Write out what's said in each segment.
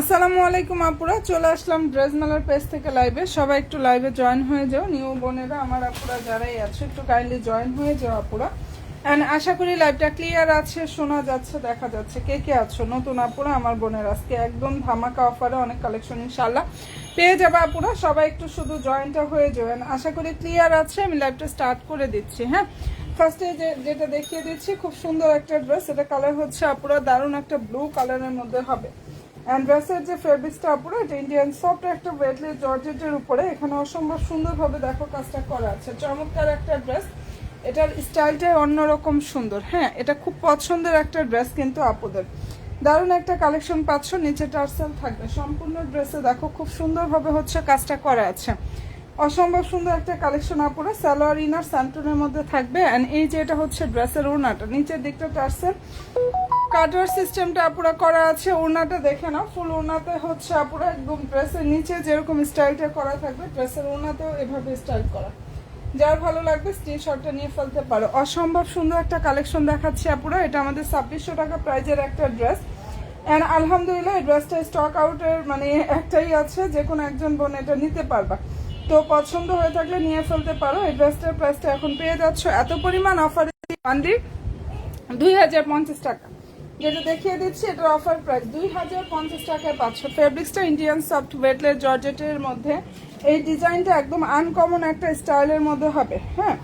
আসসালামু আলাইকুম আপুরা, চলে আসলাম ড্রেস মেলার পেজ থেকে লাইভে সবাই একটু লাইভে জয়েন হয়ে যাও। নিউ বোনেরা, আমার আপুরা যারাই আছে, একটু কাইন্ডলি জয়েন হয়ে যাও আপুরা। অ্যান্ড আশা করি লাইভটা ক্লিয়ার আছে, শোনা যাচ্ছে, দেখা যাচ্ছে কে কে আছো। নতুন আপুরা, আমার বোনের আজকে একদম ধামাকা অফারে অনেক কালেকশন ইনশাল্লাহ পেয়ে যাবে আপুরা, সবাই একটু শুধু জয়েনটা হয়ে যাবেন আশা করি ক্লিয়ার আছে, আমি লাইভটা স্টার্ট করে দিচ্ছি হ্যাঁ? ফার্স্টে যে, যেটা দেখিয়ে দিচ্ছি, খুব সুন্দর একটা ড্রেস এটা কালার হচ্ছে আপুরা, দারুণ একটা ব্লু কালারের মধ্যে হবে। অ্যান্ড ড্রেসের যে ফেব্রিক্সটা, আপুরা, এটা ইন্ডিয়ান সফট একটা ওয়েটলি জর্জেটের উপরে। এখানে অসম্ভব সুন্দরভাবে দেখো কাজটা করা আছে। চমৎকার একটা ড্রেস এটার স্টাইলটাই অন্যরকম সুন্দর। হ্যাঁ এটা খুব পছন্দের একটা ড্রেস কিন্তু আপুদের। দারুণ একটা কালেকশন পাচ্ছ, নিচে টার্সেল থাকবে। সম্পূর্ণ ড্রেসে দেখো, খুব সুন্দরভাবে হচ্ছে কাজটা করা আছে। অসম্ভব সুন্দর একটা কালেকশন আপুরে। সালোয়ার ইনার স্যান্টনের মধ্যে থাকবে। অ্যান্ড এই যে এটা হচ্ছে ড্রেসের ওড়নাটা। নিচের দিকটা টার্সেল। কাটার সিস্টেমটা আপুরা করা আছে। ওড়নাটা দেখে নাও। ফুল ওড়নাতে হচ্ছে আপুরা একদম ড্রেসের নিচে যেরকম স্টাইলটা করা থাকবে ড্রেসের ওড়নাতেও এভাবে স্টাইল করা। যার ভালো লাগবে স্ক্রিনশটটা নিয়ে ফেলতে পারো। অসম্ভব সুন্দর একটা কালেকশন দেখাচ্ছি আপুরা। এটা আমাদের ছাব্বিশশো টাকা প্রাইজের একটা ড্রেস অ্যান্ড আলহামদুলিল্লাহ, এই ড্রেসটা স্টক আউটের মানে একটাই আছে। যে কোনো একজন বোন এটা নিতে পারবা। তো পছন্দ হয়ে থাকলে নিয়ে ফেলতে পারো। এই ড্রেসটার প্রাইসটা এখন পেয়ে যাচ্ছ। এত পরিমাণ অফারে বান্ডি দুই হাজার পঞ্চাশ টাকা। যেটা দেখিয়ে দিচ্ছি, এটার অফার প্রাইস দুই হাজার পঞ্চাশ টাকায় পাচ্ছ। ফেব্রিক্সটা ইন্ডিয়ান সফট ওয়েটলেস জর্জেটের মধ্যে। এই ডিজাইনটা একদম আনকমন একটা স্টাইলের মধ্যে হবে হ্যাঁ?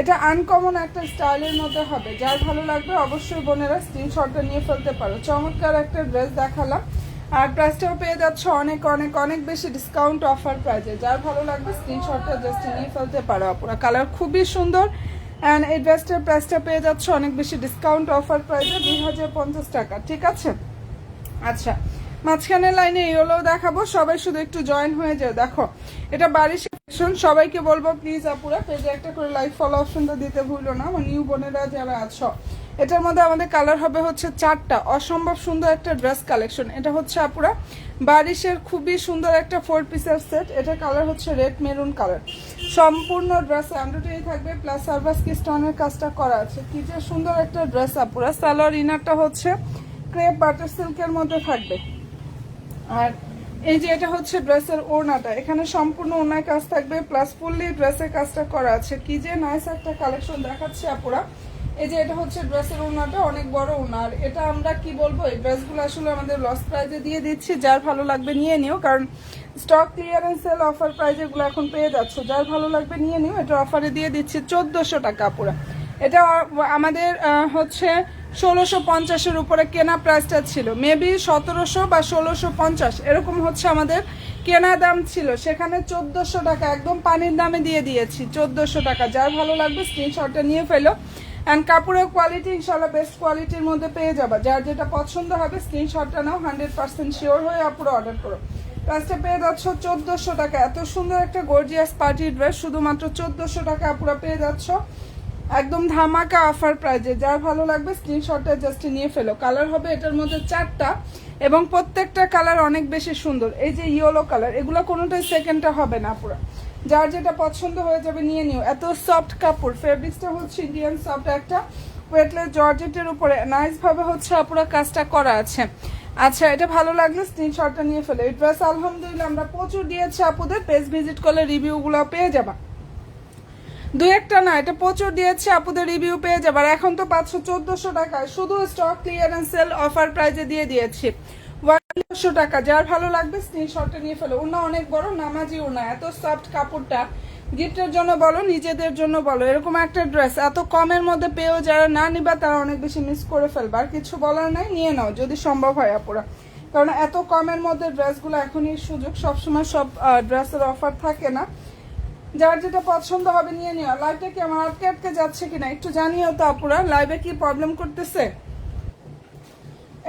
এটা আনকমন একটা স্টাইলের মধ্যে হবে। যার ভালো লাগবে অবশ্যই বোনেরা স্ক্রিনশটটা নিয়ে ফেলতে পারো। চমৎকার একটা ড্রেস দেখালাম। আর প্রাইসটাও পেয়ে যাচ্ছ অনেক অনেক অনেক বেশি ডিসকাউন্ট অফার প্রাইজে যার ভালো লাগবে স্ক্রিনশটটা জাস্ট নিয়ে ফেলতে পারো আপুরা। কালার খুবই সুন্দর অ্যান্ড এই ড্রেসটার প্রাইসটা পেয়ে যাচ্ছ অনেক বেশি ডিসকাউন্ট অফার প্রাইসে দুই হাজার পঞ্চাশ টাকা, ঠিক আছে? আচ্ছা মাঝখানের লাইনে ইয়েলো দেখাবো। সবাই শুধু একটু জয়েন হয়ে যায় দেখো, এটা বাড়ির সেকশন সবাইকে বলব প্লিজ আপুরা, পেজে একটা করে লাইভ ফলো অপশনটা দিতে ভুলো না। আমার নিউ বোনেরা যারা আছো এটার মধ্যে আমাদের কালার হবে হচ্ছে চারটা। অসম্ভব সুন্দর একটা ড্রেস কালেকশন এটা হচ্ছে আপুরা, বারিশের খুবই সুন্দর একটা ফোর পিসের সেট এটা কালার হচ্ছে রেড মেরুন কালার সম্পূর্ণ ড্রেস এমব্রয়ডারি থাকবে প্লাস সার্ভাস কি স্টোনের কাজটা করা আছে। কি যে সুন্দর একটা ড্রেস আপুরা। সালোয়ার ইনারটা হচ্ছে ক্রেপ বাটার সিল্কের মধ্যে থাকবে। আর এই যে এটা হচ্ছে ড্রেসের ওড়নাটা। এখানে সম্পূর্ণ ওড়নায় কাজ থাকবে প্লাস ফুললি ড্রেসের কাজটা করা আছে। কি যে নাইস একটা কালেকশন দেখাচ্ছে আপুরা। এই যে এটা হচ্ছে ড্রেসের ওড়নাটা অনেক বড় ওড়না। আর এটা আমরা কি বলব, এই ড্রেসগুলো আসলে আমাদের লস প্রাইজে দিয়ে দিচ্ছি, যার ভালো লাগবে নিয়ে নিও, কারণ stock clearance sale offer price এগুলো এখন পেয়ে যাচ্ছ। যার ভালো লাগবে নিয়ে নিও, এটা অফারে দিয়ে দিচ্ছি চোদ্দোশো টাকা পুরো। এটা আমাদের হচ্ছে ষোলোশো পঞ্চাশের উপরে কেনা প্রাইসটা ছিল। মেবি সতেরোশো বা ষোলোশো পঞ্চাশ, এরকম হচ্ছে আমাদের কেনা দাম ছিল। সেখানে চোদ্দোশো টাকা একদম পানির দামে দিয়ে দিয়েছি, চোদ্দোশো টাকা। যার ভালো লাগবে স্ক্রিনশটটা নিয়ে ফেলো। অ্যান্ড কাপড়ের কোয়ালিটি ইনশাল্লাহ বেস্ট কোয়ালিটির মধ্যে পেয়ে যাবা। যার যেটা পছন্দ হবে স্ক্রিনশটটা নাও হান্ড্রেড পার্সেন্ট শিওর হয়ে আপুরো অর্ডার করো। প্রাইসটা পেয়ে যাচ্ছ চোদ্দোশো টাকা। এত সুন্দর একটা গর্জিয়াস পার্টি ড্রেস শুধুমাত্র চোদ্দোশো টাকা আপুরা পেয়ে যাচ্ছ। একদম ধামাকা অফার প্রাইজে যার ভালো লাগবে স্ক্রিনশটটা জাস্ট নিয়ে ফেলো। কালার হবে এটার মধ্যে চারটা এবং প্রত্যেকটা কালার অনেক বেশি সুন্দর। এই যে ইয়েলো কালার এগুলো কোনোটাই সেকেন্ডটা হবে না পুরো। যার যেটা পছন্দ হয়ে যাবে নিয়ে নিও। এত সফট কাপড়। ফেব্রিক্সটা হচ্ছে ইন্ডিয়ান সফট একটা ওয়েটলেস জর্জেটের উপরে। নাইস ভাবে হচ্ছে আপুরা কাজটা করা আছে। আচ্ছা এটা ভালো লাগলে স্ক্রিনশটটা নিয়ে ফেলে। এই ড্রেস আলহামদুলিল্লাহ, আমরা প্রচুর দিয়েছি আপুদের। পেজ ভিজিট করলে রিভিউগুলো পেয়ে যাবা। দু একটা না, এটা প্রচুর দিয়েছে, আপুদের রিভিউ পেয়ে যাবার এখন তো পাঁচশো, চোদ্দশো টাকায়। শুধু স্টক ক্লিয়ারেন্স সেল অফার প্রাইজে দিয়ে দিয়েছি। ওয়ানশো টাকা। যার ভালো লাগবে স্ক্রিনশটটা নিয়ে ফেলো। ওনা অনেক বড়, নামাজি ওনা এত সফট কাপড়টা। গিফটের জন্য বলো, নিজেদের জন্য বলো। এরকম একটা ড্রেস এত কমের মধ্যে পেয়েও যারা না নিবা, তারা অনেক বেশি মিস করে ফেলবে। আর কিছু বলার নাই, নিয়ে নাও, যদি সম্ভব হয় আপুরা। কারণ এত কমের মধ্যে ড্রেসগুলো এখনই সুযোগ। সবসময় সব ড্রেসের অফার থাকে না। যার যেটা পছন্দ হবে, নিয়ে নিও। লাইভটা কি আমার আটকে আটকে যাচ্ছে কিনা, একটু জানিও তো আপুরা। লাইভে কি প্রবলেম করতেছে?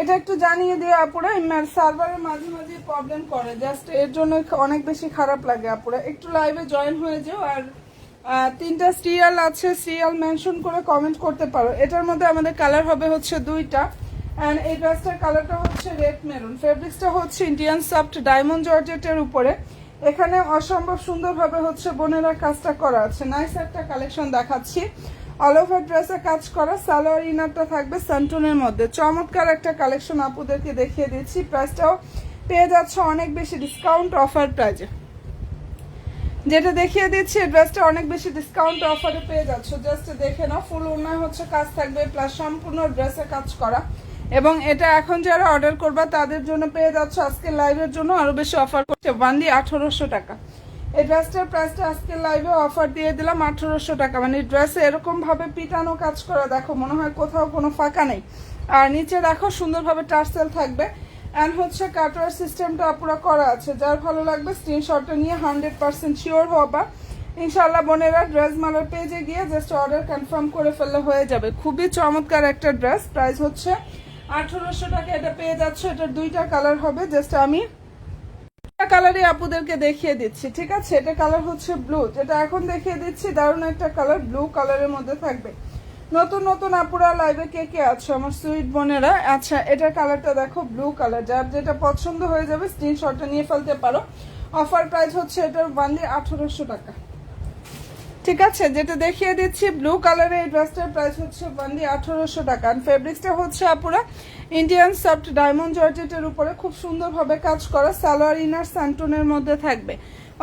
এটা একটু জানিয়ে দিও আপুরা সার্ভারের মাঝে মাঝে প্রবলেম করে। জাস্ট এর জন্য অনেক বেশি খারাপ লাগে আপুরা। একটু লাইভে জয়েন হয়ে যাও আর তিনটা সিরিয়াল আছে সিরিয়াল মেনশন করে কমেন্ট করতে পারো। এটার মধ্যে আমাদের কালার হবে হচ্ছে দুইটা। অ্যান্ড এই ড্রেসটার কালারটা হচ্ছে রেড মেরুন ফেব্রিক্সটা হচ্ছে ইন্ডিয়ান সফট ডায়মন্ড জর্জেটের উপরে। এখানে অসম্ভব সুন্দরভাবে হচ্ছে বোনেরা কাজটা করা আছে। নাইস একটা কালেকশন দেখাচ্ছি। অল ওভার ড্রেসে কাজ করা সালোয়ার ইনারটা থাকবে স্যান্টনের মধ্যে। চমৎকার একটা কালেকশন আপুদেরকে দেখিয়ে দিচ্ছি। প্রাইসটাও পেয়ে যাচ্ছে অনেক বেশি ডিসকাউন্ট অফার প্রাইজে যেটা দেখিয়ে দিচ্ছি ড্রেসটা অনেক বেশি ডিসকাউন্ট অফারে পেয়ে যাচ্ছ। জাস্ট দেখে নাও ফুল উন্নয় হচ্ছে, কাজ থাকবে প্লাস সম্পূর্ণ ড্রেসে কাজ করা। এবং এটা এখন যারা অর্ডার করবা, তাদের জন্য পেয়ে যাচ্ছ আজকে লাইভের জন্য আরও বেশি অফার করছে। বান্দি আঠারোশো টাকা। এই ড্রেসটার প্রাইসটা আজকে লাইভে অফার দিয়ে দিলাম আঠারোশো টাকা। মানে ড্রেসে এরকম ভাবে পিটানো কাজ করা, দেখো, মনে হয় কোথাও কোনো ফাঁকা নেই। আর নিচে দেখো, সুন্দরভাবে টার্সেল থাকবে। অ্যান্ড হচ্ছে কাটার সিস্টেমটা পুরো করা আছে। যার ভালো লাগবে স্ক্রিনশটটা নিয়ে হান্ড্রেড পার্সেন্ট শিওর হবা। ইনশাল্লাহ বোনেরা ড্রেস মালার পেজে গিয়ে জাস্ট অর্ডার কনফার্ম করে ফেললে হয়ে যাবে। খুবই চমৎকার একটা ড্রেস প্রাইস হচ্ছে আঠারোশো টাকা। এটা পেয়ে যাচ্ছে, এটার দুইটা কালার হবে। জাস্ট আমি কালারই আপুদেরকে দেখিয়ে দিচ্ছি, ঠিক আছে? এটা কালার হচ্ছে ব্লু যেটা এখন দেখিয়ে দিচ্ছি, দারুণ একটা কালার ব্লু কালারের মধ্যে থাকবে। নতুন নতুন আপুরা লাইভে কে কে আছো? আমার সুইট বোনেরা? আচ্ছা এটার কালারটা দেখো ব্লু কালার। যার যেটা পছন্দ হয়ে যাবে স্ক্রিনশটটা নিয়ে ফেলতে পারো। অফার প্রাইস হচ্ছে এটার বান্দি আঠারোশো টাকা। ঠিক আছে, যেটা দেখিয়ে দিচ্ছি ব্লু কালারের এই ড্রেসটার প্রাইস হচ্ছে বান্দি আঠারোশো টাকা। আর ফেব্রিক্সটা হচ্ছে আপুরা ইন্ডিয়ান সফট ডায়মন্ড জর্জেটের উপরে খুব সুন্দরভাবে কাজ করা সালোয়ার ইনার স্যান্টনের মধ্যে থাকবে।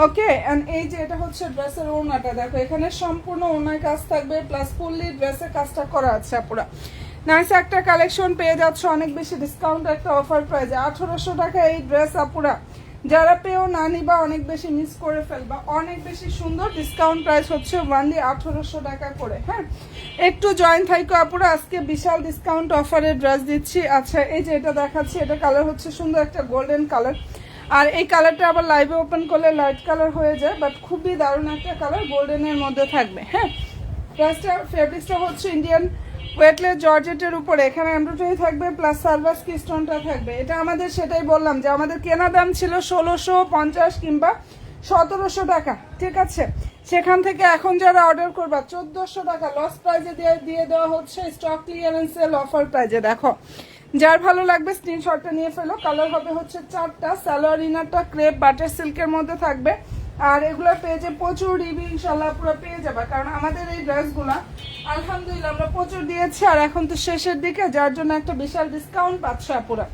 ওকে? এন্ড এই যে এটা হচ্ছে ড্রেসের ওনাটা দেখো, এখানে সম্পূর্ণ ওনার কাজ থাকবে প্লাস ফুললি ড্রেসের কাজটা করা আছে আপুরা। নাইস একটা কালেকশন পেয়ে যাচ্ছে, অনেক বেশি ডিসকাউন্ট একটা অফার প্রাইজে আঠারোশো টাকা এই ড্রেস আপুরা। যারা পেয়েও না নিবা, অনেক বেশি মিস করে ফেলবা। অনেক বেশি সুন্দর ডিসকাউন্ট প্রাইস হচ্ছে ওয়ানলি আঠারোশো টাকা করে হ্যাঁ? একটু জয়েন থাইকো আপুরা, আজকে বিশাল ডিসকাউন্ট অফারে ড্রেস দিচ্ছি। আচ্ছা এই যে এটা দেখাচ্ছি, এটা কালার হচ্ছে সুন্দর একটা গোল্ডেন কালার আর এই কালারটা আবার লাইভে ওপেন করলে লাইট কালার হয়ে যায় বাট খুবই দারুণ একটা কালার গোল্ডেনের মধ্যে থাকবে হ্যাঁ? ড্রেসটা ফেব্রিক্সটা হচ্ছে ইন্ডিয়ান ওয়েটলেস জর্জেটের উপরে, এখানে এমব্রয়ডারি থাকবে প্লাস সার্ভাস স্টোনটা থাকবে। এটা আমাদের সেটাই বললাম যে আমাদের কেনা দাম ছিল ষোলোশো পঞ্চাশ কিংবা সতেরোশো টাকা, ঠিক আছে? সেখান থেকে এখন যারা অর্ডার করবা, চোদ্দশো টাকা লস প্রাইজে দিয়ে দিয়ে দেওয়া হচ্ছে স্টক ক্লিয়ারেন্স অফার প্রাইজে দেখো। যার ভালো লাগবে স্ক্রিনশটটা নিয়ে ফেলো। কালার হবে হচ্ছে চারটা সালোয়ার ইনারটা ক্রেপ বাটার সিল্কের মধ্যে থাকবে। আর এগুলো পেজে প্রচুর রিভিউ ইনশাল্লাহ পুরো পেয়ে যাবে। কারণ আমাদের এই ড্রেসগুলা আলহামদুলিল্লাহ, আমরা প্রচুর দিয়েছি আর এখন তো শেষের দিকে, যার জন্য একটা বিশাল ডিসকাউন্ট পাচ্ছ আপুরা।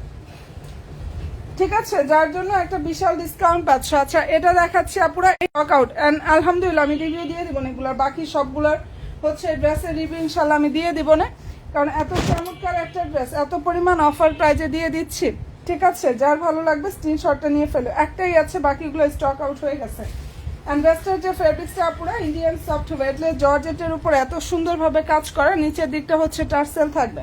ঠিক আছে? যার জন্য একটা বিশাল ডিসকাউন্ট পাচ্ছ। আচ্ছা এটা দেখাচ্ছি আপুরা ওয়ার্কআউট এন্ড আলহামদুলিল্লাহ, আমি রিভিউ দিয়ে দিব না এগুলোর বাকি সবগুলোর হচ্ছে ড্রেসের রিভিউ ইনশাল্লাহ আমি দিয়ে দিব না, কারণ এত চমৎকার একটা ড্রেস এত পরিমাণ অফার প্রাইজে দিয়ে দিচ্ছি। ঠিক আছে? যার ভালো লাগবে স্ক্রিনশটটা নিয়ে ফেলো। একটাই আছে, বাকিগুলো স্টক আউট হয়ে গেছে। অ্যান্ড ড্রেসটার যে ফেব্রিক্সটা পুরো ইন্ডিয়ান সফট ওয়েটলেস জর্জেটের উপর এত সুন্দরভাবে কাজ করা, নিচের দিকটা হচ্ছে টার্সেল থাকবে।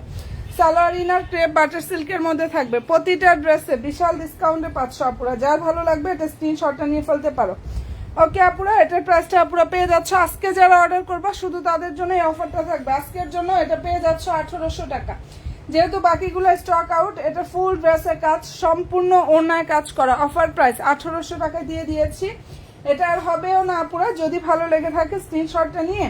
সালোয়ার ইনার ক্রেপ বাটার সিল্কের মধ্যে থাকবে। প্রতিটা ড্রেসে বিশাল ডিসকাউন্টে পাচ্ছ আপুরা। যার ভালো লাগবে এটা স্ক্রিনশটটা নিয়ে ফেলতে পারো। ওকে আপুরা, এটার প্রাইসটা আপুরা পেয়ে যাচ্ছ। আজকে যারা অর্ডার করবা, শুধু তাদের জন্য এই অফারটা থাকবে। আজকের জন্য এটা পেয়ে যাচ্ছ আঠারোশো টাকা। যেহেতু বাকিগুলো স্টক আউট এটা ফুল ড্রেসের কাজ, সম্পূর্ণ অন্যায় কাজ করা। অফার প্রাইস আঠারোশো টাকা দিয়ে দিয়েছি। এটা আর হবেও না আপুরা। যদি ভালো লেগে থাকে স্ক্রিনশটটা নিয়ে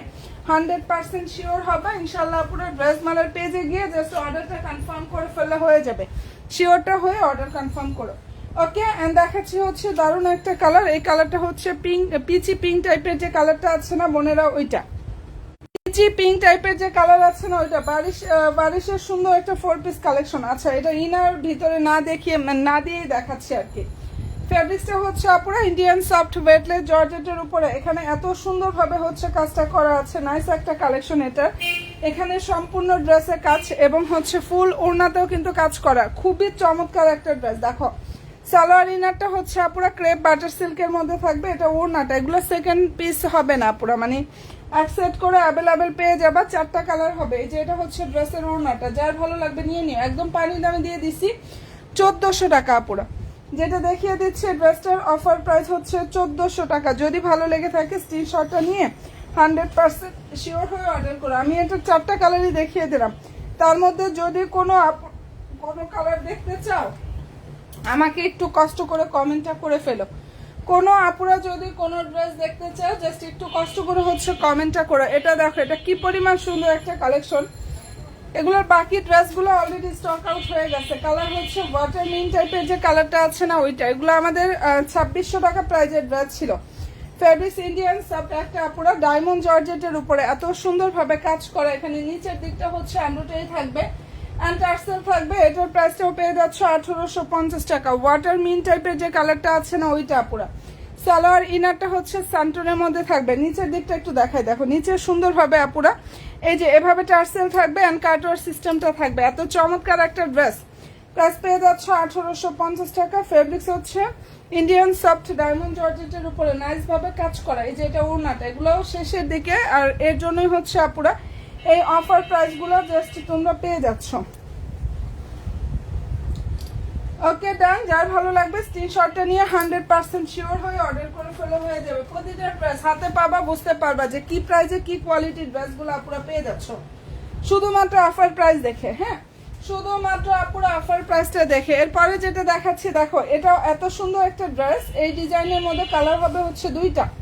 হান্ড্রেড পার্সেন্ট শিওর হবে। ইনশাল্লাহ আপুরা ড্রেস মালার পেজে গিয়ে জাস্ট অর্ডারটা কনফার্ম করে ফেললে হয়ে যাবে। শিওরটা হয়ে অর্ডার কনফার্ম করো। ওকে অ্যান্ড দেখাচ্ছি হচ্ছে দারুণ একটা কালার এই কালারটা হচ্ছে পিঙ্ক পিচি পিঙ্ক টাইপের যে কালারটা আছে না বোনেরা ওইটা। পিচি পিঙ্ক টাইপের যে কালার আছে না, ওইটা। বারিশ বারিশের সুন্দর একটা ফোর পিস কালেকশন আচ্ছা এটা ইনার ভিতরে না দেখিয়ে, না দিয়েই দেখাচ্ছি আর কি। ফেব্রিক্সটা হচ্ছে আপুরা ইন্ডিয়ান সফট ওয়েটলেস জর্জেটের উপরে। এখানে এত সুন্দরভাবে হচ্ছে কাজটা করা আছে। নাইস একটা কালেকশন এটা। এখানে সম্পূর্ণ ড্রেসে কাজ এবং হচ্ছে ফুল ওড়নাতেও কিন্তু কাজ করা। খুবই চমৎকার একটা ড্রেস দেখো, সালোয়ার ইনারটা হচ্ছে আপুরা ক্রেপ বাটার সিল্কের মধ্যে থাকবে। এটা ওড়নাটা। এগুলো সেকেন্ড পিস হবে না আপুরা। মানে এক সেট করে অ্যাভেলেবেল পেয়ে যাবা। চারটা কালার হবে। এই যে এটা হচ্ছে ড্রেসের ওড়নাটা। যার ভালো লাগবে নিয়ে নিও। একদম পানি দামে দিয়ে দিছি। চোদ্দশো টাকা আপুরা। যেটা দেখিয়ে দিচ্ছে ড্রেসটার অফার প্রাইস হচ্ছে চোদ্দশো টাকা। যদি ভালো লেগে থাকে স্ক্রিনশটটা নিয়ে হান্ড্রেড পার্সেন্ট শিওর হয়ে অর্ডার করো। আমি এটা চারটা কালারই দেখিয়ে দিলাম। তার মধ্যে যদি কোনো কোনো কালার দেখতে চাও, আমাকে একটু কষ্ট করে কমেন্টটা করে ফেলো। কোনো আপুরা যদি কোনো ড্রেস দেখতে চাও জাস্ট একটু কষ্ট করে হচ্ছে কমেন্টটা করো। এটা দেখো, এটা কি পরিমাণ সুন্দর একটা কালেকশন এগুলোর বাকি ড্রেসগুলো অলরেডি স্টক আউট হয়ে গেছে। কালার হচ্ছে ওয়াটার মিন টাইপের যে কালারটা আছে না ওইটা। এগুলো আমাদের ছাব্বিশশো টাকা প্রাইজের ড্রেস ছিল। ফেব্রিক্স ইন্ডিয়ান সাব একটা পুরো ডায়মন্ড জর্জেটের উপরে। এত সুন্দরভাবে কাজ করা এখানে। নিচের দিকটা হচ্ছে এমব্রয়ডারি থাকবে। অ্যান্ড টার্সেল থাকবে। এটার প্রাইসটাও পেয়ে যাচ্ছ আঠারোশো পঞ্চাশ টাকা। ওয়াটার মিন টাইপের যে কালারটা আছে না ওইটা পুরা। সালোয়ার ইনারটা হচ্ছে সান্টনের মধ্যে থাকবে। নিচের দিকটা একটু দেখাই। দেখো, নিচে সুন্দরভাবে আপুরা, এই যে এভাবে টার্সেল থাকবে অ্যান্ড কাটোয়ার সিস্টেমটা থাকবে। এত চমৎকার একটা ড্রেস। প্রাইস পেয়ে যাচ্ছ আঠারোশো পঞ্চাশ টাকা। ফেব্রিক্স হচ্ছে ইন্ডিয়ান সফট ডায়মন্ড জর্জেটের উপরে। নাইস ভাবে কাজ করা। এই যে এটা ওড়নাটা, এগুলোও শেষের দিকে। আর এর জন্যই হচ্ছে আপুরা, এই অফার প্রাইসগুলো জাস্ট তোমরা পেয়ে যাচ্ছ। ওকে ডান যার ভালো লাগবে স্ক্রিনশটটা নিয়ে হান্ড্রেড পার্সেন্ট শিওর হয়ে অর্ডার করে ফেলে হয়ে যাবে। প্রতিটা ড্রেস হাতে পাবা, বুঝতে পারবা যে কি প্রাইসে কি কোয়ালিটির ড্রেসগুলো আপুরা পেয়ে যাচ্ছ। শুধুমাত্র অফার প্রাইস দেখে হ্যাঁ? শুধুমাত্র আপুরা অফার প্রাইসটা দেখে। এরপরে যেটা দেখাচ্ছি, দেখো, এটাও এত সুন্দর একটা ড্রেস এই ডিজাইনের মধ্যে কালার হবে হচ্ছে দুইটা।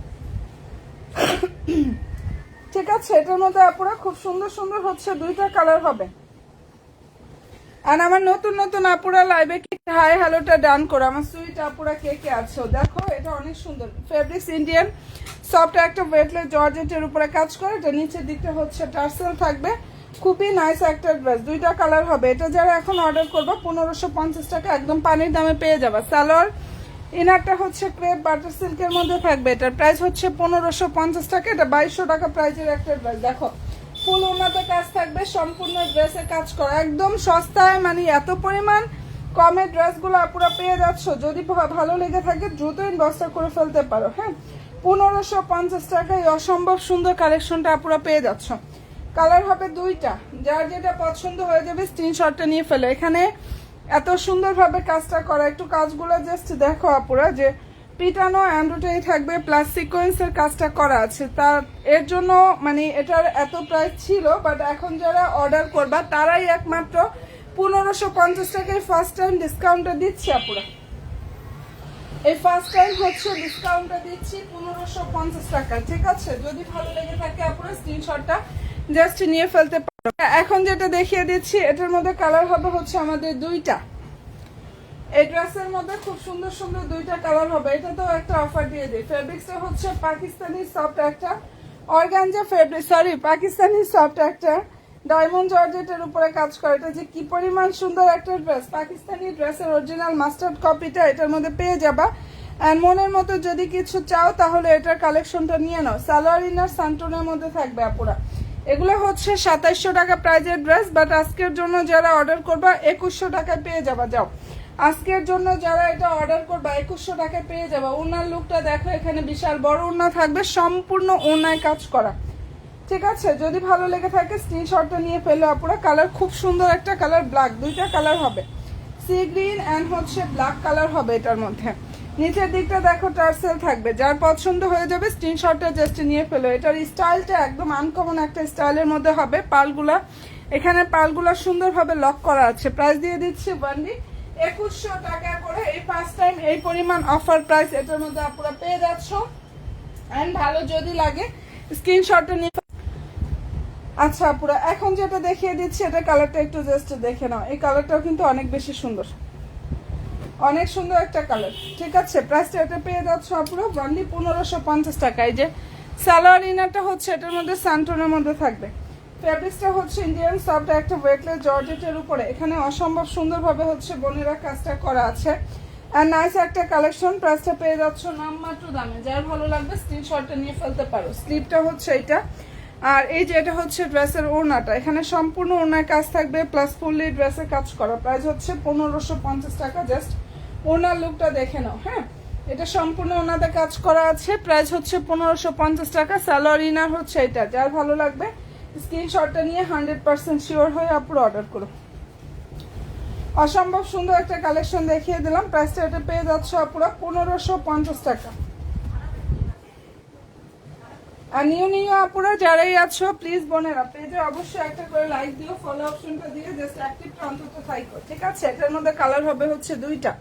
ঠিক আছে, এটার মধ্যে আপুরা খুব সুন্দর সুন্দর হচ্ছে দুইটা কালার হবে। আর আমার নতুন নতুন আপুরা লাইভে কি হাই হ্যালোটা ডান করো, আমার সুইট আপুরা কে কে আছো? দেখো, এটা অনেক সুন্দর। ফেব্রিক্স ইন্ডিয়ান সফট একটা ওয়েটলে জর্জেটের উপরে কাজ করে, এটা নিচের দিকটা হচ্ছে টার্সেল থাকবে। খুবই নাইস একটা ড্রেস দুইটা কালার হবে। এটা যারা এখন অর্ডার করব, পনেরোশো পঞ্চাশ টাকা একদম পানির দামে পেয়ে যাবে। সালোয়ার ইনারটা হচ্ছে ক্রেপ বাটার সিল্কের মধ্যে থাকবে। এটার প্রাইস হচ্ছে পনেরোশো পঞ্চাশ টাকা, এটা বাইশশো টাকা প্রাইসের একটা ড্রেস দেখো ফুল ওনাতে কাজ থাকবে, সম্পূর্ণ ড্রেসে কাজ করা। একদম সস্তায় মানে এত পরিমাণ কমে ড্রেসগুলো আপুরা পেয়ে যাচ্ছ, যদি ভালো লেগে থাকে, দ্রুত ইনবক্সটা করে ফেলতে পারো হ্যাঁ? পনেরোশো পঞ্চাশ টাকায় অসম্ভব সুন্দর কালেকশনটা আপুরা পেয়ে যাচ্ছ। কালার হবে দুইটা। যার যেটা পছন্দ হয়ে যাবে স্ক্রিনশটটা নিয়ে ফেলে। এখানে এত সুন্দরভাবে কাজটা করা। একটু কাজগুলো জাস্ট দেখো আপুরা যে পিটানো অ্যান্ড্রোটাই থাকবে প্লাস সিকোয়েন্সের কাজটা করা আছে। তার এর জন্য মানে এটার এত প্রাইস ছিল বাট এখন যারা অর্ডার করবা, তারাই একমাত্র পনেরোশো পঞ্চাশ টাকায় ফার্স্ট টাইম ডিসকাউন্টটা দিচ্ছি আপুরা। এই ফার্স্ট টাইম হচ্ছে ডিসকাউন্টটা দিচ্ছি পনেরোশো পঞ্চাশ টাকা। ঠিক আছে? যদি ভালো লেগে থাকে আপনারা স্ক্রিনশটটা জাস্ট নিয়ে ফেলতে পারো। এখন যেটা দেখিয়ে দিচ্ছি, এটার মধ্যে কালার হবে হচ্ছে আমাদের দুইটা। এই ড্রেসের মধ্যে খুব সুন্দর সুন্দর দুইটা কালার হবে। এটা তো একটা অফার দিয়ে দিই। ফেব্রিক্সটা হচ্ছে পাকিস্তানি সফট একটা organza fabric sorry Pakistani soft একটা। ডায়মন্ড জর্জেটের উপরে কাজ করে। এটা যে কি পরিমাণ সুন্দর একটা ড্রেস পাকিস্তানি ড্রেসের অরিজিনাল মাস্টার্ড কপিটা এটার মধ্যে পেয়ে যাবা। অ্যান্ড মনের মতো যদি কিছু চাও, তাহলে এটার কালেকশনটা নিয়ে নাও। সালোয়ার ইনার সান্টনের মধ্যে থাকবে আপুরা। এগুলো হচ্ছে সাতাইশশো টাকা প্রাইজের ড্রেস বাট আজকের জন্য যারা অর্ডার করবা, একুশশো টাকায় পেয়ে যাবা। যাও। আজকের জন্য যারা এটা অর্ডার করবা, একুশশো টাকায় পেয়ে যাবা। ওনার লুকটা দেখো, এখানে বিশাল বড় ওনা থাকবে, সম্পূর্ণ ওনায় কাজ করা। ঠিক আছে? যদি ভালো লেগে থাকে স্ক্রিনশটটা নিয়ে ফেলে আপুরা। কালার খুব সুন্দর একটা কালার ব্ল্যাক দুইটা কালার হবে। সি গ্রিন অ্যান্ড হচ্ছে ব্ল্যাক কালার হবে এটার মধ্যে। নিচের দিকটা দেখো, টার্সেল থাকবে। যার পছন্দ হয়ে যাবে স্ক্রিনশটটা জাস্ট নিয়ে ফেলো। এটার স্টাইলটা একদম আনকমন একটা স্টাইলের মধ্যে হবে। পালগুলা, এখানে পালগুলা সুন্দরভাবে লক করা আছে। প্রাইস দিয়ে দিচ্ছি বান্ডি একুশশো টাকা করে এই ফার্স্ট টাইম এই পরিমাণ অফার প্রাইস এটার মধ্যে আপনারা পেয়ে যাচ্ছ। অ্যান্ড ভালো যদি লাগে স্ক্রিনশটটা নিয়ে আচ্ছা আপুরা, এখন যেটা দেখিয়ে দিচ্ছি, এটা কালারটা একটু জাস্ট দেখে নাও। এই কালারটাও কিন্তু অনেক বেশি সুন্দর। অনেক সুন্দর একটা কালার ঠিক আছে প্রাইসটা এটা পেয়ে যাচ্ছ আপুরা অনলি পনেরোশো পঞ্চাশ টাকা। এই যে সালোয়ার ইনারটা হচ্ছে, এটার মধ্যে সান্টনের মধ্যে থাকবে। ফ্যাব্রিক্সটা হচ্ছে ইন্ডিয়ান সফট একটা ওয়েটলেস জর্জেটের উপরে। এখানে অসম্ভব সুন্দরভাবে হচ্ছে বোনেরা কাজটা করা আছে। আর নাইস একটা কালেকশন প্রাইসটা পেয়ে যাচ্ছ নামমাত্র দামে। যার ভালো লাগবে স্ক্রিনশটটা নিয়ে ফেলতে পারো। স্লিপটা হচ্ছে এটা আর এই যে এটা হচ্ছে ড্রেসের ওড়নাটা। এখানে সম্পূর্ণ ওড়নায় কাজ থাকবে প্লাস ফুললি ড্রেসের কাজ করা। প্রাইস হচ্ছে পনেরোশো পঞ্চাশ টাকা। জাস্ট ওনার লুকটা দেখে নাও হ্যাঁ? এটা সম্পূর্ণ ওনাদের কাজ করা আছে। প্রাইস হচ্ছে পনেরোশো পঞ্চাশ টাকা। স্যালোয়ার ইনার হচ্ছে এটা যার ভালো লাগবে স্ক্রিনশটটা নিয়ে হান্ড্রেড পার্সেন্ট শিওর হয়ে আপুরো অর্ডার করো অসম্ভব সুন্দর একটা কালেকশন দেখিয়ে দিলাম। প্রাইসটা এটা পেয়ে যাচ্ছে আপুরা পনেরোশো পঞ্চাশ টাকা। আর নিউ নিউ আপুরা যারাই আছো প্লিজ বোনেরা, পেজে অবশ্যই একটা করে লাইক দিও ফলো অপশনটা দিয়ে জাস্ট অ্যাক্টিভটা অন্তত থাইকো ঠিক আছে? এটার মধ্যে কালার হবে হচ্ছে দুইটা।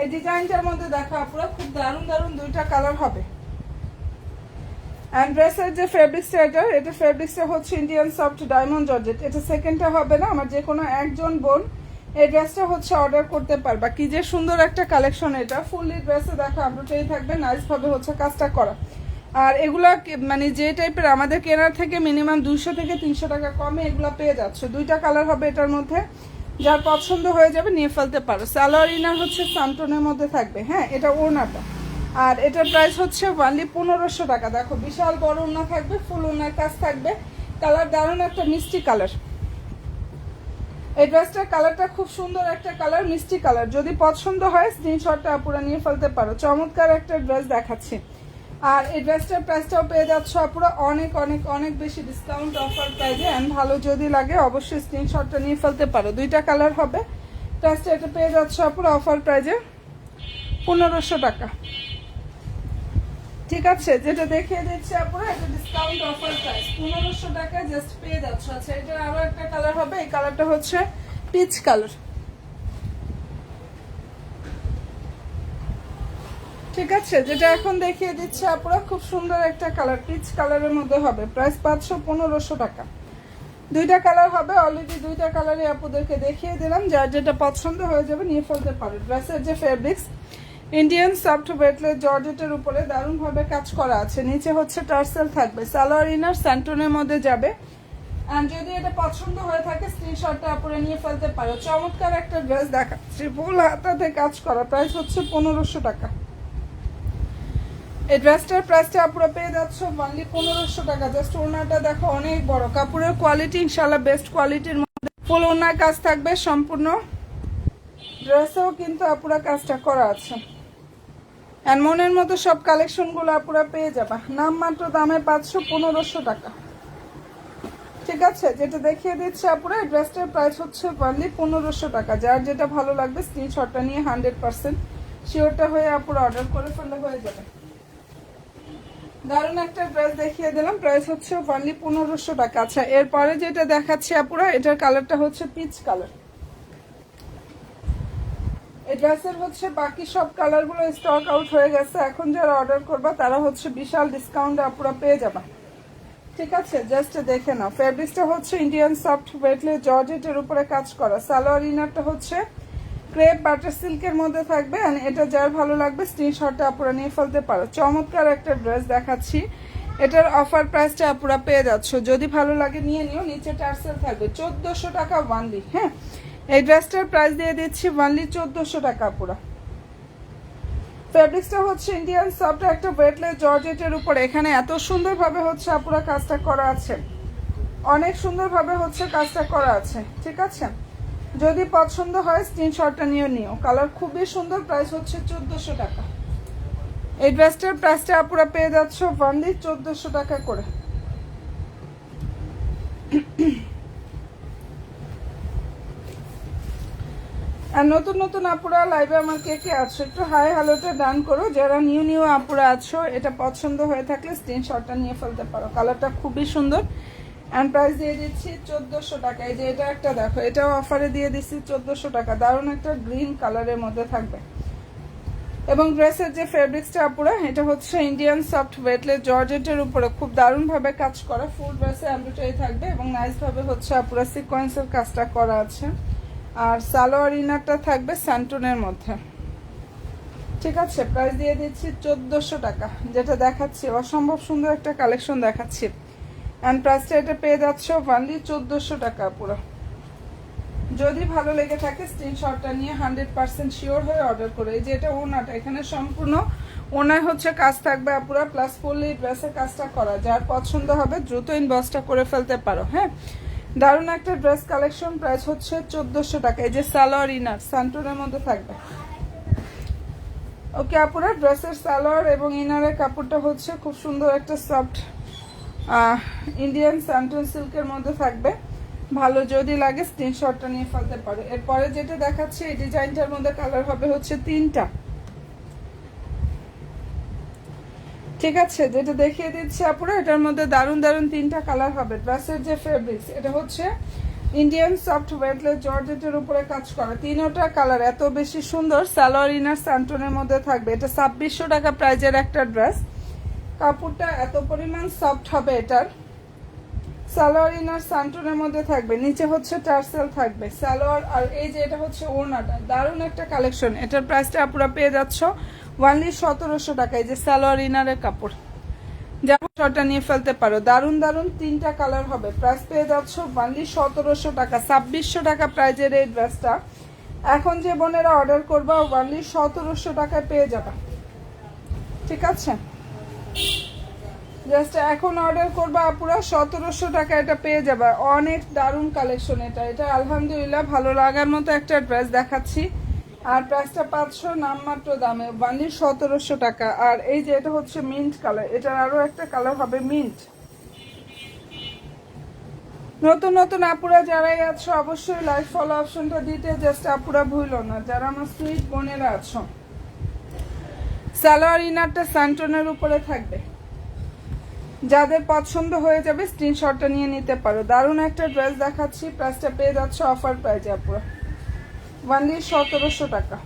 এই ডিজাইনটার মধ্যে দেখো আপুরা, খুব দারুণ দারুণ দুইটা কালার হবে। অ্যান্ড ড্রেসের যে ফেব্রিক্সটা এটা এটা ফেব্রিক্সটা হচ্ছে ইন্ডিয়ান সফট ডায়মন্ড জর্জেট এটা সেকেন্ডটা হবে না, আমার যে কোনো একজন বোন এই ড্রেসটা হচ্ছে অর্ডার করতে পারবা। কি যে সুন্দর একটা কালেকশন এটা। ফুললি ড্রেসে দেখো আমরুটাই থাকবে নাইস ভাবে হচ্ছে কাজটা করা। আর এগুলা মানে যে টাইপের আমাদের কেনার থেকে মিনিমাম দুইশো থেকে তিনশো টাকা কমে এগুলো পেয়ে যাচ্ছে। দুইটা কালার হবে এটার মধ্যে। যার পছন্দ হয়ে যাবে, নিয়ে ফেলতে পারো। সালোয়ার ইনার হচ্ছে সান্টনের মধ্যে থাকবে। হ্যাঁ এটা ওনাটা আর এটার প্রাইস হচ্ছে ওয়ানলি পনেরোশো টাকা। দেখো, বিশাল বড় ওনা থাকবে, ফুল ওনার কাজ থাকবে। কালার দারুণ একটা মিষ্টি কালার এই ড্রেসটার কালারটা খুব সুন্দর একটা কালার মিষ্টি কালার যদি পছন্দ হয় স্ক্রিনশটটা আপুরা নিয়ে ফেলতে পারো। চমৎকার একটা ড্রেস দেখাচ্ছি। আর এই ড্রেসটার প্রাইসটাও পেয়ে যাচ্ছ আপুরা। অনেক অনেক অনেক বেশি ডিসকাউন্ট অফার প্রাইজে অ্যান্ড ভালো যদি লাগে, অবশ্যই স্ক্রিনশটটা নিয়ে ফেলতে পারো। দুইটা কালার হবে। প্রাইসটা এটা পেয়ে যাচ্ছ আপুরা অফার প্রাইজে পনেরোশো টাকা। ঠিক আছে, যেটা দেখিয়ে দিচ্ছি আপুরা এটা ডিসকাউন্ট অফার প্রাইস পনেরোশো টাকা জাস্ট পেয়ে যাচ্ছ। আচ্ছা এটার আরও একটা কালার হবে। এই কালারটা হচ্ছে পিচ কালার ঠিক আছে, যেটা এখন দেখিয়ে দিচ্ছে আপুরা, খুব সুন্দর একটা কালার পিচ কালারের মধ্যে হবে। প্রাইস পাঁচশো পনেরোশো টাকা। দুইটা কালার হবে। অলরেডি দুইটা কালারই আপুদেরকে দেখিয়ে দিলাম। যার যেটা পছন্দ হয়ে যাবে, নিয়ে ফেলতে পারো। ড্রেসের যে ফেব্রিক্স ইন্ডিয়ান সফট ওয়েটলেস জর্জেটের উপরে দারুণভাবে কাজ করা আছে। নিচে হচ্ছে টার্সেল থাকবে। সালোয়ার ইনার স্যান্টনের মধ্যে যাবে। আর যদি এটা পছন্দ হয়ে থাকে স্ক্রিনশটটা আপুরে নিয়ে ফেলতে পারো। চমৎকার একটা ড্রেস দেখাচ্ছি ফুল হাতাতে কাজ করা। প্রাইস হচ্ছে পনেরোশো টাকা। এই ড্রেসটার প্রাইসটা আপুরা পেয়ে যাচ্ছ অনলি পনেরোশো টাকা। জাস্ট ওনাটা দেখো, অনেক বড়। কাপড়ের কোয়ালিটি ইনশাল্লাহ বেস্ট কোয়ালিটির মধ্যে। ফুল ওনার কাজ থাকবে, সম্পূর্ণ ড্রেসেও কিন্তু আপুরা কাজটা করা আছে। আর মনের মতো সব কালেকশনগুলো আপুরা পেয়ে যাবা। নাম মাত্র দামে পাঁচশো পনেরোশো টাকা। ঠিক আছে, যেটা দেখিয়ে দিচ্ছে আপুরা ড্রেসটার প্রাইস হচ্ছে অনলি পনেরোশো টাকা। যার যেটা ভালো লাগবে স্ক্রিনশটটা নিয়ে হান্ড্রেড পার্সেন্ট শিওরটা হয়ে আপুরা অর্ডার করে ফেললে হয়ে যাবে। দারুণ একটা ড্রেস দেখিয়ে দিলাম প্রাইস হচ্ছে অনলি পনেরোশো টাকা। আচ্ছা এরপরে যেটা দেখাচ্ছি আপুরা, এটার কালারটা হচ্ছে পিচ কালার এই ড্রেসের হচ্ছে বাকি সব কালারগুলো স্টক আউট হয়ে গেছে। এখন যারা অর্ডার করবা, তারা হচ্ছে বিশাল ডিসকাউন্ট আপুরা পেয়ে যাবা। ঠিক আছে? জাস্ট দেখে নাও। ফেব্রিক্সটা হচ্ছে ইন্ডিয়ান সফট ওয়েটলে জর্জেটের উপরে কাজ করা। সালোয়ার ইনারটা হচ্ছে ক্রেপ বাটার সিল্কের মধ্যে থাকবে। And এটা যার ভালো লাগবে স্ক্রিনশটটা আপুরা নিয়ে ফেলতে পারো। চমৎকার একটা ড্রেস দেখাচ্ছি। এটার অফার প্রাইসটা আপুরা পেয়ে যাচ্ছ। যদি ভালো লাগে, নিয়ে নিও। নিচে টার্সেল থাকবে। চোদ্দোশো টাকা ওয়ানলি হ্যাঁ? এই ড্রেসটার প্রাইস দিয়ে দিচ্ছি ওয়ানলি চোদ্দোশো টাকা আপুরা ফেব্রিক্সটা হচ্ছে ইন্ডিয়ান সফট একটা ওয়েটলেস জর্জেটের উপরে। এখানে এত সুন্দরভাবে হচ্ছে আপুরা কাজটা করা আছে। অনেক সুন্দরভাবে হচ্ছে কাজটা করা আছে, ঠিক আছে? যদি পছন্দ হয় স্ক্রিনশটটা নিয়ে নিও। কালার খুবই সুন্দর প্রাইস হচ্ছে চোদ্দোশো টাকা। এই ড্রেসটার প্রাইসটা আপুরা পেয়ে যাচ্ছ ওয়ানলি চোদ্দোশো টাকা করে। আর নতুন নতুন আপুরা লাইভে আমার কে কে আছো, একটু হাই হ্যালোটা ডান করো। যারা নিউ নিউ আপুরা আছো, এটা পছন্দ হয়ে থাকলে স্ক্রিনশটটা নিয়ে ফেলতে পারো। কালারটা খুবই সুন্দর। অ্যান্ড প্রাইস দিয়ে দিচ্ছি চোদ্দোশো টাকা। এই যে এটা একটা দেখো, এটাও অফারে দিয়ে দিচ্ছি চোদ্দোশো টাকা। দারুণ একটা গ্রিন কালারের মধ্যে থাকবে। এবং ড্রেসের যে ফেব্রিক্সটা আপুরা, এটা হচ্ছে ইন্ডিয়ান সফট ওয়েটলেস জর্জেটের উপরে। খুব দারুণভাবে কাজ করা ফুল ড্রেসে এমব্রয়ডারি থাকবে এবং নাইসভাবে হচ্ছে আপুরা সিকোয়েন্সের কাজটা করা আছে। আর সালোয়ার ইনারটা থাকবে স্যান্টনের মধ্যে। ঠিক আছে প্রাইস দিয়ে দিচ্ছি চোদ্দোশো টাকা, যেটা দেখাচ্ছি। অসম্ভব সুন্দর একটা কালেকশন দেখাচ্ছি। অ্যান্ড প্রাইসটা এটা পেয়ে যাচ্ছ ওয়ানলি চোদ্দোশো টাকা পুরো। যদি ভালো লেগে থাকে স্ক্রিনশটটা নিয়ে হান্ড্রেড পার্সেন্ট শিওর হয়ে অর্ডার করে। এই যে এটা ওনাটা, এখানে সম্পূর্ণ ওনায় হচ্ছে কাজ থাকবে আপুরা প্লাস ফুললি ড্রেসের কাজটা করা। যার পছন্দ হবে, দ্রুত ইনবক্সটা করে ফেলতে পারো হ্যাঁ? দারুণ একটা ড্রেস কালেকশন প্রাইস হচ্ছে চোদ্দোশো টাকা। এই যে সালোয়ার ইনার সান্টুরের মধ্যে থাকবে। ওকে, আপুরা ড্রেসের সালোয়ার এবং ইনারের কাপড়টা হচ্ছে খুব সুন্দর একটা সফট ইন্ডিয়ান স্যান্টন সিল্কের মধ্যে থাকবে। ভালো যদি লাগে স্ক্রিনশটটা নিয়ে ফেলতে পারো। এরপরে যেটা দেখাচ্ছে, এই ডিজাইনটার মধ্যে কালার হবে হচ্ছে তিনটা। ঠিক আছে, যেটা দেখিয়ে দিচ্ছি আপুরা, এটার মধ্যে দারুণ দারুণ তিনটা কালার হবে। ড্রেসের যে ফেব্রিক্স এটা হচ্ছে ইন্ডিয়ান সফট ওয়েটলেস জর্জেটের উপরে কাজ করা। তিনোটা কালার এত বেশি সুন্দর, সালোয়ার ইনার স্যান্টনের মধ্যে থাকবে। এটা ছাব্বিশশো টাকা প্রাইজের একটা ড্রেস কাপড়টা এত পরিমাণ সফট হবে এটার। সালোয়ার ইনার সান্টনের মধ্যে থাকবে। নিচে হচ্ছে টার্সেল থাকবে। সালোয়ার আর এই যে এটা হচ্ছে ওড়নাটা। দারুণ একটা কালেকশন এটার প্রাইসটা আপুরা পেয়ে যাচ্ছ ওয়ানলি সতেরোশো টাকা এই যে সালোয়ার ইনারের কাপড়। যেমন শর্টটা নিয়ে ফেলতে পারো দারুণ দারুণ তিনটা কালার হবে। প্রাইস পেয়ে যাচ্ছ ওয়ানলি সতেরোশো টাকা, ছাব্বিশশো টাকা প্রাইজের এই ড্রেসটা এখন যে বোনেরা অর্ডার করবা ওয়ানলি সতেরোশো টাকায় পেয়ে যাবে। ঠিক আছে? জাস্ট এখন অর্ডার করবা আপুরা সতেরোশো টাকা এটা পেয়ে যাবে। অনেক দারুণ কালেকশন এটা। এটা আলহামদুলিল্লাহ ভালো লাগার মতো একটা ড্রেস দেখাচ্ছি। আর প্রাইসটা পাঁচশো, নামমাত্র দামে। বান্ডি সতেরোশো টাকা। আর এই যে এটা হচ্ছে মিন্ট কালার এটার আরও একটা কালার হবে মিন্ট নতুন নতুন আপুরা যারাই আছো, অবশ্যই লাইভ ফলো অপশনটা দিতে জাস্ট আপুরা ভুলো না। যারা আমার সুইট বোনেরা আছো সালোয়ার ইনারটা স্যান্টনের উপরে থাকবে। যাদের পছন্দ হয়ে যাবে স্ক্রিনশটটা নিয়ে নিতে পারো। দারুণ একটা ড্রেস দেখাচ্ছি প্রাইসটা পেয়ে যাচ্ছে অফার প্রাইজে আপুরা। ওয়ানলি সতেরোশো টাকা।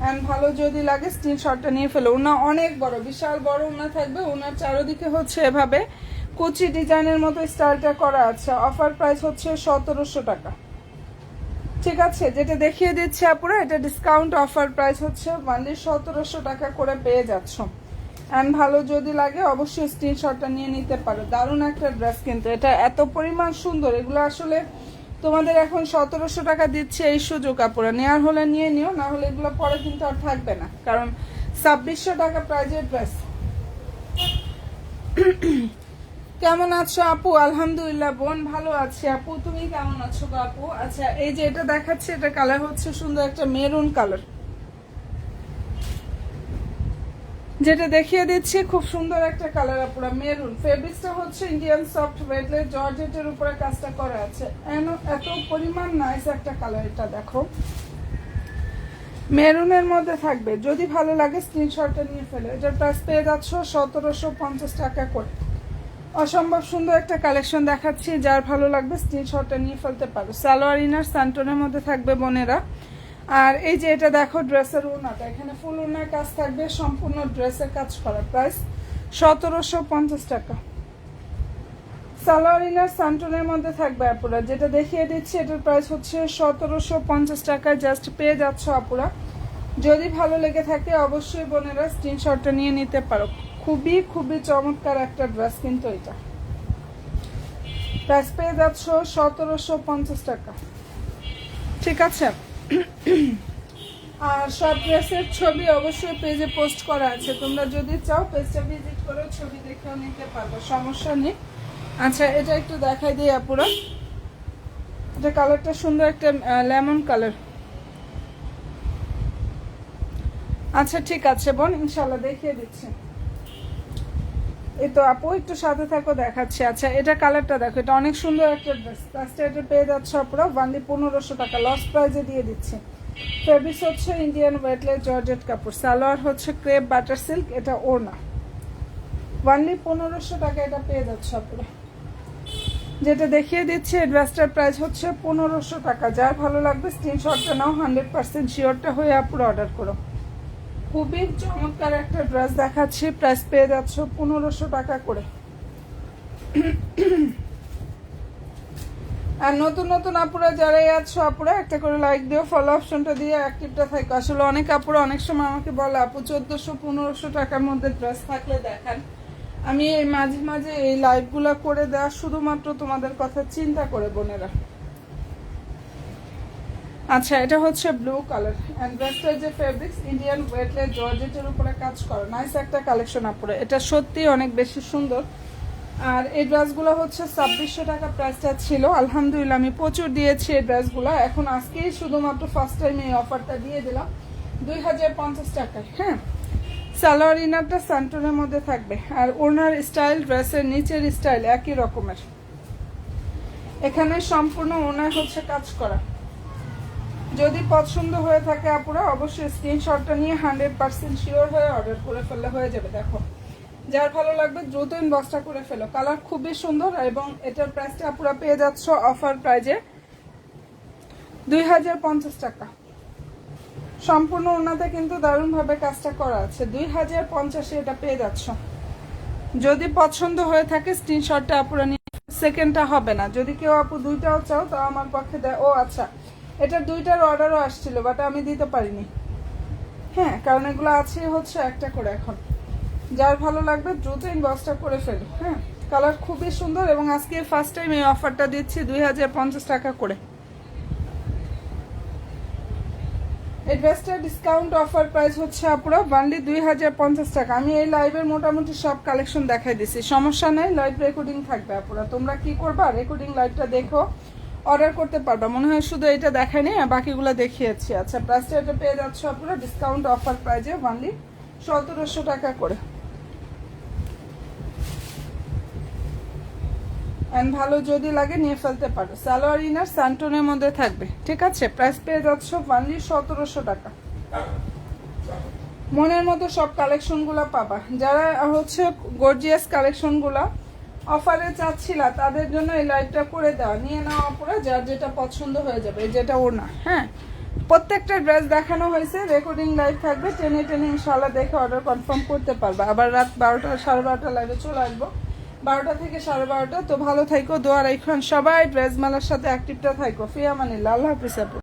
অ্যান্ড ভালো যদি লাগে স্ক্রিনশটটা নিয়ে ফেলো। ওনা অনেক বড়, বিশাল বড় ওনা থাকবে। ওনার চারোদিকে হচ্ছে এভাবে কুচি ডিজাইনের মতো স্টাইলটা করা আছে। অফার প্রাইস হচ্ছে সতেরোশো টাকা। ঠিক আছে, যেটা দেখিয়ে দিচ্ছি আপুরা, এটা ডিসকাউন্ট অফার প্রাইস হচ্ছে ওয়ানলি সতেরোশো টাকা করে পেয়ে যাচ্ছ। অ্যান্ড ভালো যদি লাগে, অবশ্যই স্ক্রিনশটটা নিয়ে নিতে পারো। দারুণ একটা ড্রেস কিন্তু। এটা এত পরিমাণ সুন্দর। এগুলো আসলে তোমাদের এখন সতেরোশো টাকা দিচ্ছে এই সুযোগ কাপড়া নেওয়ার হলে নিয়ে নিও, না হলে এগুলো পরে কিন্তু আর থাকবে না। কারণ ছাব্বিশশো টাকা প্রাইজের ড্রেস কেমন আছো আপু? আলহামদুলিল্লাহ, বোন ভালো আছে। আপু, তুমি কেমন আছো আপু? আচ্ছা এই যে এটা দেখাচ্ছে, এটা কালার হচ্ছে সুন্দর একটা মেরুন কালার যেটা দেখিয়ে দিচ্ছি, খুব সুন্দর একটা কালার আপুরা মেরুন ফেব্রিক্সটা হচ্ছে ইন্ডিয়ান সফট ওয়েটলের জর্জেটের উপরে কাজটা করা আছে। এত পরিমাণ নাইস একটা কালার এটা, দেখো। মেরুনের মধ্যে থাকবে, যদি ভালো লাগে স্ক্রিনশটটা নিয়ে ফেলে। এটার প্রাইস পেয়ে যাচ্ছ সতেরোশো পঞ্চাশ টাকা করে। অসম্ভব সুন্দর একটা কালেকশন দেখাচ্ছি, যার ভালো লাগবে স্ক্রিনশটটা নিয়ে ফেলতে পারো। সালোয়ার ইনার সান্টনের মধ্যে থাকবে বোনেরা। আর এই যে এটা দেখো, ড্রেসের ওনাটা এখানে ফুল ওনার কাজ থাকবে, সম্পূর্ণ ড্রেসের কাজ করা প্রাইস সতেরোশো পঞ্চাশ টাকা। সালোয়ার ইনার সান্টনের মধ্যে থাকবে আপুরা। যেটা দেখিয়ে দিচ্ছি, এটার প্রাইস হচ্ছে সতেরোশো পঞ্চাশ টাকায়। জাস্ট পেয়ে যাচ্ছ আপুরা। যদি ভালো লেগে থাকে, অবশ্যই বোনেরা স্ক্রিনশটটা নিয়ে নিতে পারো। খুবই খুবই চমৎকার একটা ড্রেস কিন্তু এটা। প্রাইস পেয়ে যাচ্ছ সতেরোশো পঞ্চাশ টাকা। ঠিক আছে? আর সব ড্রেসের ছবি অবশ্যই পেজে পোস্ট করা আছে। তোমরা যদি চাও, পেজটা ভিজিট করে ছবি দেখেও নিতে পারবে। সমস্যা নেই। আচ্ছা এটা একটু দেখাই দিই আপুরা। এটা কালারটা সুন্দর একটা লেমন কালার। আচ্ছা ঠিক আছে বোন ইনশাল্লাহ দেখিয়ে দিচ্ছি। এই তো আপু, একটু সাথে থাকো, দেখাচ্ছি। আচ্ছা এটা কালারটা দেখো, এটা অনেক সুন্দর একটা ড্রেস। প্লাসটা এটা পেয়ে যাচ্ছে আপুরা ওয়ানলি পনেরোশো টাকা। লস প্রাইজে দিয়ে দিচ্ছে। ফেব্রিক্স হচ্ছে ইন্ডিয়ান ওয়েটলে জর্জেট কাপড় সালোয়ার হচ্ছে ক্রেপ বাটার সিল্ক এটা ওনা ওয়ানলি পনেরোশো টাকা এটা পেয়ে যাচ্ছে আপুরা। যেটা দেখিয়ে দিচ্ছে এই ড্রেসটার প্রাইস হচ্ছে পনেরোশো টাকা। যার ভালো লাগবে স্ক্রিনশটটা নাও হান্ড্রেড পার্সেন্ট শিওরটা হয়ে আপুরা অর্ডার করো। খুবই চমৎকার একটা ড্রেস দেখাচ্ছি। প্রাইস পেয়ে যাচ্ছ পনেরোশো টাকা করে। আর নতুন নতুন আপুরা যারাই আছো, আপুরা একটা করে লাইক দিও ফলো অপশনটা দিয়ে অ্যাক্টিভটা থাকো। আসলে অনেক আপুরা অনেক সময় আমাকে বলে, আপু, চোদ্দোশো, পনেরোশো টাকার মধ্যে ড্রেস থাকলে দেখান। আমি এই মাঝে মাঝে এই লাইভগুলো করে দেওয়া শুধুমাত্র তোমাদের কথা চিন্তা করে বোনেরা। আচ্ছা এটা হচ্ছে ব্লু কালার অ্যান্ড ড্রেসটার যে ফেব্রিক্স ইন্ডিয়ান ওয়েটলে জর্জেটের উপরে কাজ করে। নাইস একটা কালেকশন আপুরে। এটা সত্যি অনেক বেশি সুন্দর। আর এই ড্রেসগুলো হচ্ছে ছাব্বিশশো টাকা প্রাইসটা ছিল। আলহামদুলিল্লাহ, আমি প্রচুর দিয়েছি এই ড্রেসগুলো। এখন আজকেই শুধুমাত্র ফার্স্ট টাইম এই অফারটা দিয়ে দিলাম। দুই হাজার পঞ্চাশ টাকায় হ্যাঁ? সালোয়ার ইনারটা স্যান্টনের মধ্যে থাকবে। আর ওনার স্টাইল ড্রেসের নিচের স্টাইল একই রকমের। এখানে সম্পূর্ণ ওনার হচ্ছে কাজ করা। যদি পছন্দ হয়ে থাকে আপুরা, অবশ্যই স্ক্রিনশটটা নিয়ে হান্ড্রেড পার্সেন্ট শিওর হয়ে অর্ডার করে ফেললে হয়ে যাবে, দেখো। যার ভালো লাগবে দ্রুত ইনবক্সটা করে ফেলো। কালার খুবই সুন্দর এবং এটার প্রাইসটা আপুরা পেয়ে যাচ্ছ অফার প্রাইজে দুই হাজার পঞ্চাশ টাকা। সম্পূর্ণ ওনাতে কিন্তু দারুণভাবে কাজটা করা আছে। দুই হাজার পঞ্চাশে এটা পেয়ে যাচ্ছ। যদি পছন্দ হয়ে থাকে স্ক্রিনশটটা আপুরা নিয়ে সেকেন্ডটা হবে না। যদি কেউ আপু দুইটাও চাও, তাও আমার পক্ষে দেয়। ও আচ্ছা এটা দুইটার অর্ডারও আসছিল বাট আমি দিতে পারিনি। হ্যাঁ কারণ এগুলো আছে হচ্ছে একটা করে এখন। যার ভালো লাগবে দ্রুত ইনবক্সটা করে ফেলো হ্যাঁ? কালার খুবই সুন্দর এবং আজকে ফার্স্ট টাইম এই অফারটা দিচ্ছি দুই হাজার পঞ্চাশ টাকা করে। এই ড্রেসটার ডিসকাউন্ট অফার প্রাইস হচ্ছে আপুরা বানলি দুই হাজার পঞ্চাশ টাকা। আমি এই লাইভের মোটামুটি সব কালেকশন দেখাই দিছি। সমস্যা নেই লাইভ রেকর্ডিং থাকবে আপুরা। তোমরা কি করবা? রেকর্ডিং লাইভটা দেখো। অর্ডার করতে পারবা। মনে হয় শুধু এটা দেখায়নি আর বাকিগুলো দেখিয়েছি। আচ্ছা প্রাইসটা এটা পেয়ে যাচ্ছ আপুরা ডিসকাউন্ট অফার প্রাইজে বানলি সতেরোশো টাকা করে। অ্যান্ড ভালো যদি লাগে নিয়ে ফেলতে পারো। সালোয়ার ইনার স্যান্টনের মধ্যে থাকবে। ঠিক আছে প্রাইস পেয়ে যাচ্ছ বানলি সতেরোশো টাকা। মনের মতো সব কালেকশনগুলো পাবা। যারা হচ্ছে গর্জিয়াস কালেকশনগুলো অফারে চাচ্ছিলা, তাদের জন্য এই লাইভটা করে দেওয়া নিয়ে নেওয়া পরে যার যেটা পছন্দ হয়ে যাবে যেটা ওর না। হ্যাঁ প্রত্যেকটা ড্রেস দেখানো হয়েছে রেকর্ডিং লাইভ থাকবে, টেনে টেনে ইনশাল্লাহ দেখে অর্ডার কনফার্ম করতে পারবে। আবার রাত বারোটা, সাড়ে বারোটা লাইভে চলে আসব। বারোটা থেকে সাড়ে বারোটা, তো ভালো থাইকো দোয়ার এইখান সবাই ড্রেস মেলার সাথে অ্যাক্টিভটা থাইকো। ফিয়া মানে আল্লাহ হাফিজ